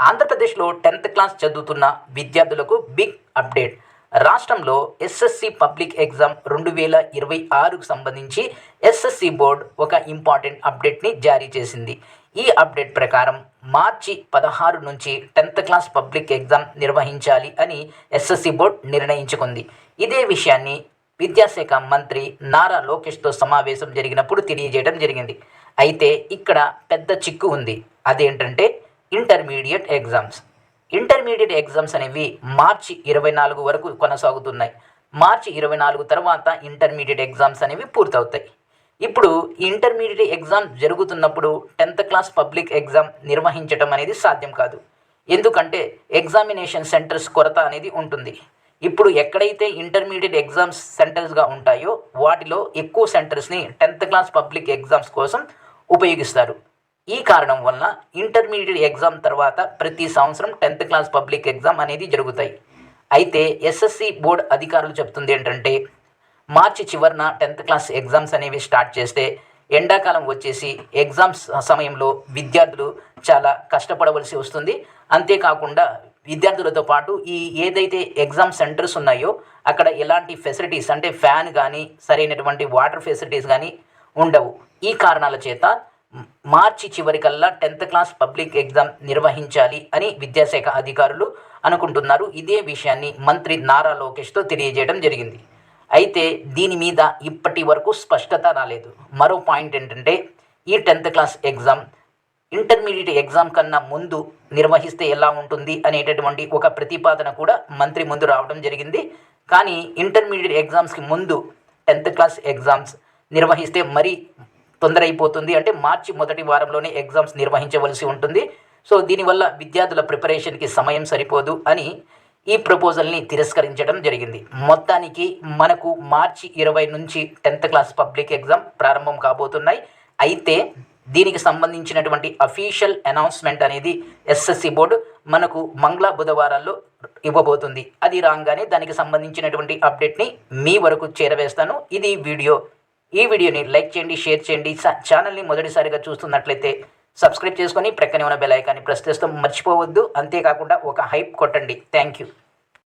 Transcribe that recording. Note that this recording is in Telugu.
ఆంధ్రప్రదేశ్లో టెన్త్ క్లాస్ చదువుతున్న విద్యార్థులకు బిగ్ అప్డేట్ రాష్ట్రంలో ఎస్ఎస్సి పబ్లిక్ ఎగ్జామ్ రెండు వేల ఇరవై ఆరుకు సంబంధించి ఎస్ఎస్సి బోర్డ్ ఒక ఇంపార్టెంట్ అప్డేట్ని జారీ చేసింది. ఈ అప్డేట్ ప్రకారం మార్చి పదహారు నుంచి టెన్త్ క్లాస్ పబ్లిక్ ఎగ్జామ్ నిర్వహించాలి అని ఎస్ఎస్సి బోర్డ్ నిర్ణయించుకుంది. ఇదే విషయాన్ని విద్యాశాఖ మంత్రి నారా లోకేష్తో సమావేశం జరిగినప్పుడు తెలియజేయడం జరిగింది. అయితే ఇక్కడ పెద్ద చిక్కు ఉంది. అదేంటంటే ఇంటర్మీడియట్ ఎగ్జామ్స్. ఇంటర్మీడియట్ ఎగ్జామ్స్ అనేవి మార్చి ఇరవై నాలుగు వరకు కొనసాగుతున్నాయి. మార్చి ఇరవై నాలుగు తర్వాత ఇంటర్మీడియట్ ఎగ్జామ్స్ అనేవి పూర్తవుతాయి. ఇప్పుడు ఇంటర్మీడియట్ ఎగ్జామ్ జరుగుతున్నప్పుడు టెన్త్ క్లాస్ పబ్లిక్ ఎగ్జామ్ నిర్వహించడం అనేది సాధ్యం కాదు. ఎందుకంటే ఎగ్జామినేషన్ సెంటర్స్ కొరత అనేది ఉంటుంది. ఇప్పుడు ఎక్కడైతే ఇంటర్మీడియట్ ఎగ్జామ్స్ సెంటర్స్గా ఉంటాయో వాటిలో ఎక్కువ సెంటర్స్ని టెన్త్ క్లాస్ పబ్లిక్ ఎగ్జామ్స్ కోసం ఉపయోగిస్తారు. ఈ కారణం వలన ఇంటర్మీడియట్ ఎగ్జామ్ తర్వాత ప్రతి సంవత్సరం టెన్త్ క్లాస్ పబ్లిక్ ఎగ్జామ్ అనేది జరుగుతాయి. అయితే ఎస్ఎస్సి బోర్డ్ అధికారులు చెప్తుంది ఏంటంటే మార్చి చివరిన టెన్త్ క్లాస్ ఎగ్జామ్స్ అనేవి స్టార్ట్ చేస్తే ఎండాకాలం వచ్చేసి ఎగ్జామ్స్ సమయంలో విద్యార్థులు చాలా కష్టపడవలసి వస్తుంది. అంతేకాకుండా విద్యార్థులతో పాటు ఈ ఏదైతే ఎగ్జామ్ సెంటర్స్ ఉన్నాయో అక్కడ ఎలాంటి ఫెసిలిటీస్ అంటే ఫ్యాన్ కానీ సరైనటువంటి వాటర్ ఫెసిలిటీస్ కానీ ఉండవు. ఈ కారణాల చేత మార్చి చివరికల్లా టెన్త్ క్లాస్ పబ్లిక్ ఎగ్జామ్ నిర్వహించాలి అని విద్యాశాఖ అధికారులు అనుకుంటున్నారు. ఇదే విషయాన్ని మంత్రి నారా లోకేష్తో తెలియజేయడం జరిగింది. అయితే దీని మీద ఇప్పటి వరకు స్పష్టత రాలేదు. మరో పాయింట్ ఏంటంటే ఈ tenth class exam intermediate exam కన్నా ముందు నిర్వహిస్తే ఎలా ఉంటుంది అనేటటువంటి ఒక ప్రతిపాదన కూడా మంత్రి ముందు రావడం జరిగింది. కానీ ఇంటర్మీడియట్ ఎగ్జామ్స్కి ముందు టెన్త్ క్లాస్ ఎగ్జామ్స్ నిర్వహిస్తే మరీ తొందర అయిపోతుంది అంటే మార్చి మొదటి వారంలోనే ఎగ్జామ్స్ నిర్వహించవలసి ఉంటుంది. సో దీనివల్ల విద్యార్థుల ప్రిపరేషన్కి సమయం సరిపోదు అని ఈ ప్రపోజల్ని తిరస్కరించడం జరిగింది. మొత్తానికి మనకు మార్చి ఇరవై నుంచి టెన్త్ క్లాస్ పబ్లిక్ ఎగ్జామ్ ప్రారంభం కాబోతున్నాయి. అయితే దీనికి సంబంధించినటువంటి అఫీషియల్ అనౌన్స్మెంట్ అనేది ఎస్ఎస్సి బోర్డు మనకు మంగళ బుధవారాల్లో ఇవ్వబోతుంది. అది రాగానే దానికి సంబంధించినటువంటి అప్డేట్ని మీ వరకు చేరవేస్తాను. ఇది వీడియో ఈ వీడియోని లైక్ చేయండి షేర్ చేయండి. ఛానల్ని మొదటిసారిగా చూస్తున్నట్లయితే సబ్స్క్రైబ్ చేసుకొని ప్రక్కనే ఉన్న బెల్ ఐకాన్ని ప్రెస్ చేస్తూ మర్చిపోవద్దు. అంతేకాకుండా ఒక హైప్ కొట్టండి. Thank you.